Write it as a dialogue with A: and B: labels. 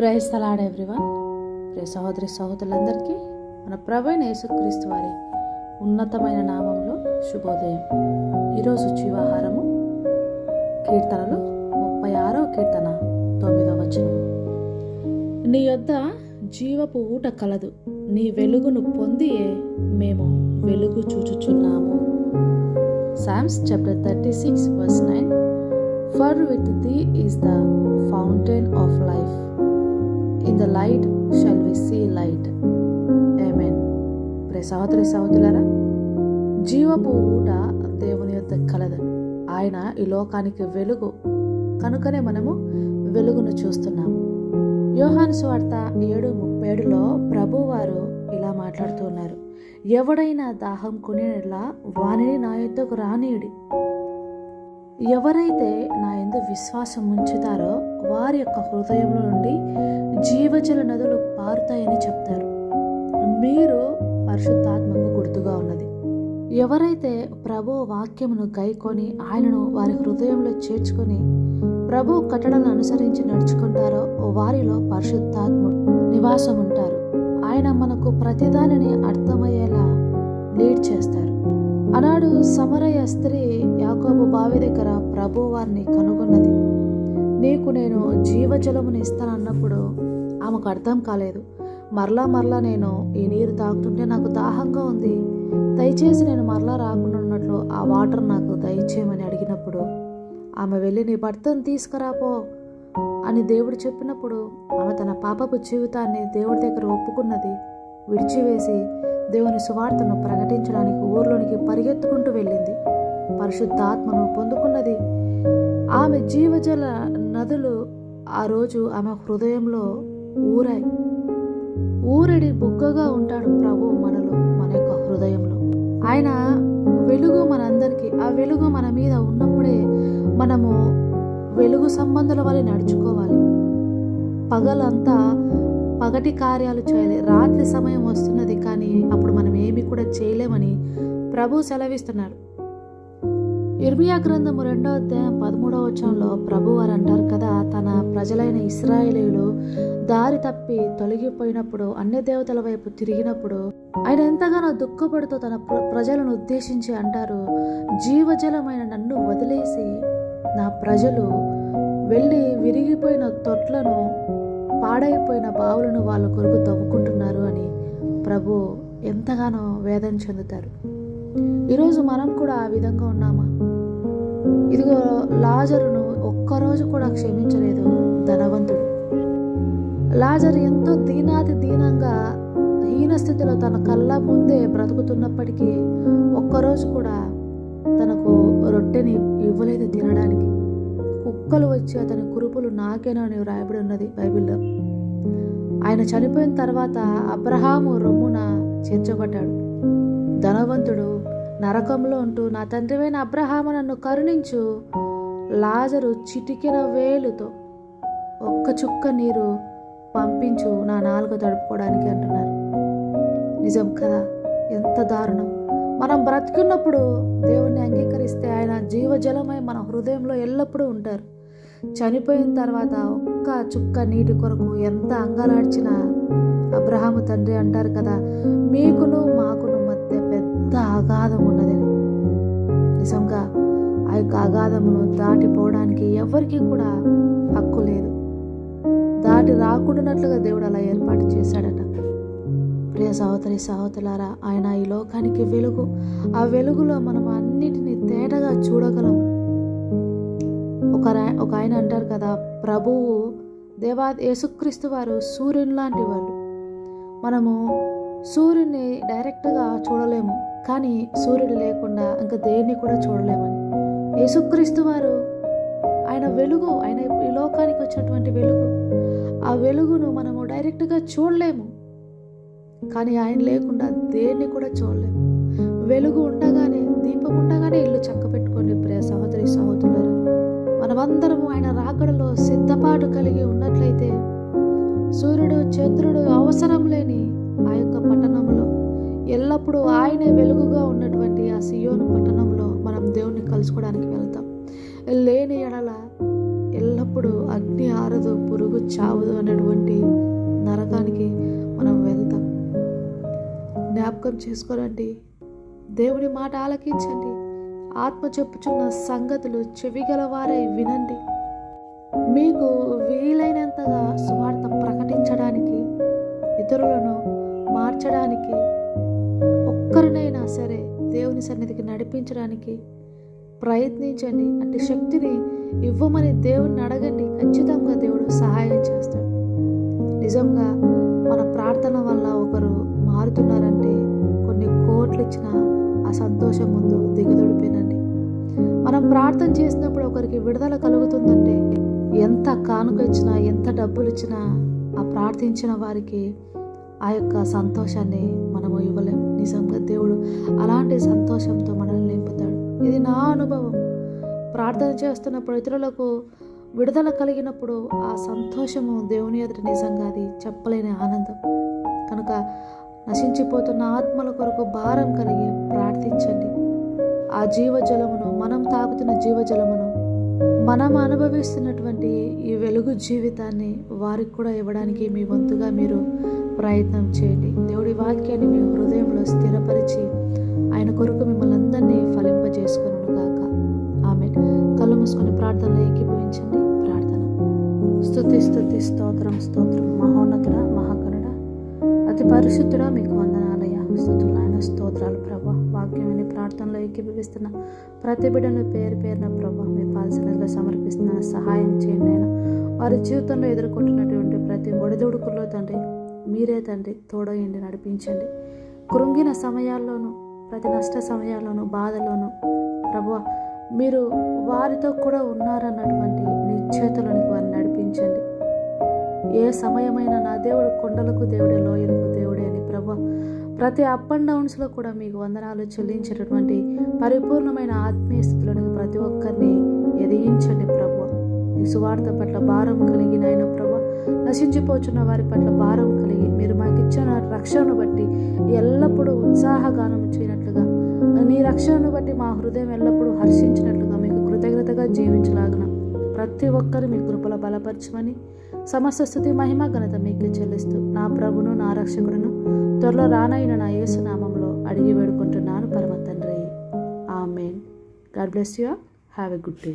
A: Praise తలాడ్ everyone. ప్రే సహోదరి సహోదరులందరికీ మన ప్రభైన యేసుక్రీస్తు వారి ఉన్నతమైన నామంలో శుభోదయం. ఈరోజు జీవాహారము కీర్తనలు ముప్పై ఆరో కీర్తన తొమ్మిదో వచనం. నీ యొద్ద జీవపు ఊట కలదు నీ వెలుగును పొందియే మేము వెలుగు చూచుచున్నాము. Psalms chapter thirty six verse nine. For with thee is the fountain of life. In the light shall we see light amen pray సహోదరి సహోదరులారా జీవపు ఊట దేవుని యొక్క కలదు. ఆయన ఈ లోకానికి వెలుగు కనుకనే మనము వెలుగును చూస్తున్నాము. యోహాను స్వార్త ఏడు ముప్పై ఏడులో ప్రభువారు ఇలా మాట్లాడుతూ ఉన్నారు. ఎవడైనా దాహం కొనేలా వానిని నా యొద్దకు రానీయుడి ఎవరైతే నా ఎందు విశ్వాసం ఉంచుతారో వారి యొక్క హృదయంలో నుండి జీవజల నదులు పారుతాయని చెప్తారు. మీరు పరిశుద్ధాత్మకు గుర్తుగా ఉన్నది. ఎవరైతే ప్రభు వాక్యమును గైకొని ఆయనను వారి హృదయంలో చేర్చుకొని ప్రభు కట్టడను అనుసరించి నడుచుకుంటారో వారిలో పరిశుద్ధాత్ముడు నివాసం ఉంటారు. ఆయన మనకు ప్రతిదానిని అర్థమయ్యేలా లీడ్ చేస్తారు. అనాడు సమరయ స్త్రీ యాకోబు బావి దగ్గర ప్రభు వారిని కనుగొన్నది. నీకు నేను జీవజలమును ఇస్తానన్నప్పుడు ఆమెకు అర్థం కాలేదు. మరలా మరలా నేను ఈ నీరు తాగుతుంటే నాకు దాహంగా ఉంది. దయచేసి నేను మరలా రాకుండా ఉన్నట్లు ఆ వాటర్ నాకు దయచేయమని అడిగినప్పుడు ఆమె వెళ్ళి నీ భర్తను తీసుకురాపో అని దేవుడు చెప్పినప్పుడు ఆమె తన పాపపు జీవితాన్ని దేవుడి దగ్గర ఒప్పుకున్నది. విడిచివేసి దేవుని సువార్తను ప్రకటించడానికి ఊర్లోనికి పరిగెత్తుకుంటూ వెళ్ళింది. పరిశుద్ధాత్మను పొందుకున్నది. ఆమె జీవజల నదులు ఆ రోజు ఆమె హృదయంలో ఊరాయి. ఊరడి బుగ్గగా ఉంటాడు ప్రభు మనలో మన యొక్క హృదయంలో. ఆయన వెలుగు మనందరికీ ఆ వెలుగు మన మీద ఉన్నప్పుడే మనము వెలుగు సంబంధుల వల్ల నడుచుకోవాలి. పగలంతా పగటి కార్యాలు చేయాలి. రాత్రి సమయం వస్తున్నది కానీ అప్పుడు మనం ఏమి కూడా చేయలేమని ప్రభు సెలవిస్తున్నారు ఇర్మియా గ్రంథము రెండో అధ్యాయం పదమూడవ వచనంలో ప్రభు వారు అంటారు కదా తన ప్రజలైన ఇస్రాయేలీలు దారి తప్పి తొలగిపోయినప్పుడు అన్య దేవతల వైపు తిరిగినప్పుడు ఆయన ఎంతగానో దుఃఖపడుతూ తన ప్ర- ప్రజలను ఉద్దేశించి అంటారు జీవజలమైన నన్ను వదిలేసి నా ప్రజలు వెళ్ళి విరిగిపోయిన తొట్లను పాడైపోయిన బావులను వాళ్ళ కొరకు తవ్వుకుంటున్నారు అని ప్రభు ఎంతగానో వేదన చెందుతారు. ఈరోజు మనం కూడా ఆ విధంగా ఉన్నామా? ఇదిగో లాజరును ఒక్కరోజు కూడా క్షమించలేదు ధనవంతుడు. లాజర్ ఎంతో దీనాతి దీనంగా హీన స్థితిలో తన కళ్ళ ముందే బ్రతుకుతున్నప్పటికీ ఒక్కరోజు కూడా తనకు రొట్టెని ఇవ్వలేదు తినడానికి. కుక్కలు వచ్చి అతని కురుపులు నాకేనో అని వ్రాయబడి ఉన్నది బైబిల్లో. ఆయన చనిపోయిన తర్వాత అబ్రహాము రొమ్మున చేర్చబడ్డాడు. ధనవంతుడు నరకంలో ఉంటూ నా తండ్రివైన అబ్రహాము నన్ను కరుణించు. లాజరు చిటికిన వేలుతో ఒక్క చుక్క నీరు పంపించు నా నాలుగు తడుపుకోవడానికి అంటున్నారు. నిజం కదా ఎంత దారుణం. మనం బ్రతికున్నప్పుడు దేవుణ్ణి అంగీకరిస్తే ఆయన జీవజలమై మన హృదయంలో ఎల్లప్పుడూ ఉంటారు. చనిపోయిన తర్వాత ఒక్క చుక్క నీటి కొరకు ఎంత అంగలాడ్చినా అబ్రహాము తండ్రి అంటారు కదా మీకును ఎంత అగాధం ఉన్నదని నిజంగా ఆ యొక్క అగాధమును దాటిపోవడానికి ఎవరికి కూడా హక్కు లేదు. దాటి రాకుండానట్లుగా దేవుడు అలా ఏర్పాటు చేశాడట. ప్రియ సహోదరి సహోదరులారా ఆయన ఈ లోకానికి వెలుగు. ఆ వెలుగులో మనం అన్నిటినీ తేటగా చూడగలం. ఒక ఒక ఆయన అంటారు కదా ప్రభువు దేవా యేసుక్రీస్తు వారు సూర్యుని లాంటి వాళ్ళు. మనము సూర్యుని డైరెక్ట్గా చూడలేము. కానీ సూర్యుడు లేకుండా ఇంకా దేన్ని కూడా చూడలేమని. యేసుక్రీస్తు వారు ఆయన వెలుగు ఆయన ఈ లోకానికి వచ్చినటువంటి వెలుగు. ఆ వెలుగును మనము డైరెక్ట్గా చూడలేము. కానీ ఆయన లేకుండా దేన్ని కూడా చూడలేము. వెలుగు ఉండగానే దీపం ఉండగానే ఇల్లు చక్క పెట్టుకోండి ప్రియ సహోదరి సహోదరులు మనమందరము ఆయన రాకడలో సిద్ధపాటు కలిగి ఉన్నట్లయితే సూర్యుడు చంద్రుడు అవసరం లేని ఆ యొక్క పట్టణంలో ఎల్లప్పుడూ ఆయనే వెలుగుగా ఉన్నటువంటి ఆ సియోను పట్టణంలో మనం దేవుణ్ణి కలుసుకోవడానికి వెళ్తాం. లేని ఎడల ఎల్లప్పుడూ అగ్ని ఆరదు పురుగు చావదు అనేటువంటి నరకానికి మనం వెళ్తాం. జ్ఞాపకం చేసుకోరండి. దేవుని మాట ఆలకించండి. ఆత్మ చెప్పుచున్న సంగతులు చెవిగల వారై వినండి. మీకు వీలైనంతగా దేవుని సన్నిధికి నడిపించడానికి ప్రయత్నించండి. అంటే శక్తిని ఇవ్వమని దేవుణ్ణి అడగండి. ఖచ్చితంగా దేవుడు సహాయం చేస్తాడు. నిజంగా మన ప్రార్థన వల్ల ఒకరు మారుతున్నారంటే కొన్ని కోట్లు ఇచ్చిన ఆ సంతోషం ముందు దిగదుడిపోయినండి. మనం ప్రార్థన చేసినప్పుడు ఒకరికి విడుదల కలుగుతుందంటే ఎంత కానుక ఇచ్చినా ఎంత డబ్బులు ఇచ్చినా ఆ ప్రార్థించిన వారికి ఆ యొక్క సంతోషాన్ని మనము ఇవ్వలేము. నిజంగా దేవుడు అలాంటి సంతోషంతో మనల్ని నింపుతాడు. ఇది నా అనుభవం. ప్రార్థన చేస్తున్నప్పుడు ఇతరులకు విడుదల కలిగినప్పుడు ఆ సంతోషము దేవుని ఎదుట నిజంగా అది చెప్పలేని ఆనందం. కనుక నశించిపోతున్న ఆత్మల కొరకు భారం కలిగి ప్రార్థించండి. ఆ జీవజలమును మనం తాగుతున్న జీవజలమును మనం అనుభవిస్తున్నటువంటి ఈ వెలుగు జీవితాన్ని వారికి కూడా ఇవ్వడానికి మీ వంతుగా మీరు ప్రయత్నం చేయండి. దేవుడి వాక్యాన్ని మీ హృదయంలో స్థిరపరిచి ఆయన కొరకు మిమ్మల్ని అందరినీ ఫలింపజేసుకును గాక. ఆమె కళ్ళు మూసుకొని ప్రార్థనలో ఏకీభవించండి. ప్రార్థన. స్థుతి స్థుతి స్తోత్రం స్తోత్రం. మహోన్నతుడ మహాకరుడ అతి పరిశుద్ధుడ మీకు వందనాలయ స్థుతులైన ఆయన స్తోత్రాలు ప్రభా. వాక్యం ప్రార్థనలో ఏకీభవిస్తున్న ప్రతి బిడ్డను పేరు పేరున ప్రభా మీ పాలసీలలో సమర్పిస్తున్న సహాయం చేయండి అయినా వారి జీవితంలో ఎదుర్కొంటున్నటువంటి ప్రతి ఒడిదొడుకుల్లో తండ్రి మీరే తండ్రి తోడయండి నడిపించండి. కృంగిన సమయాల్లోనూ ప్రతి నష్ట సమయాల్లోనూ బాధలోనూ ప్రభు మీరు వారితో కూడా ఉన్నారన్నటువంటి నిశ్చేతలను వారిని నడిపించండి. ఏ సమయమైనా నా దేవుడు కొండలకు దేవుడే లోయలకు దేవుడే అని ప్రభు ప్రతి అప్ అండ్ డౌన్స్లో కూడా మీకు వందనాలు చెల్లించేటటువంటి పరిపూర్ణమైన ఆత్మీయ స్థితులను ప్రతి ఒక్కరిని ఎదిగించండి ప్రభు ఈ సువార్త పట్ల భారం కలిగిన ఆయన ప్రభు నశించిపోతున్న వారి పట్ల భారం కలిగి మీరు మాకు ఇచ్చిన రక్షణను బట్టి ఎల్లప్పుడూ ఉత్సాహగానం చేయనట్లుగా. నీ రక్షణను బట్టి మా హృదయం ఎల్లప్పుడూ హర్షించినట్లుగా మీకు కృతజ్ఞతగా జీవించలాగిన. ప్రతి ఒక్కరు మీ కృపల బలపరచమని సమస్త స్థుతి మహిమ ఘనత మీకు చెల్లిస్తూ నా ప్రభును నా రక్షకుడును త్వరలో రానైన నా యేసునామంలో అడిగి వేడుకుంటున్నాను పరమ తండ్రి amen. God bless you have a good day.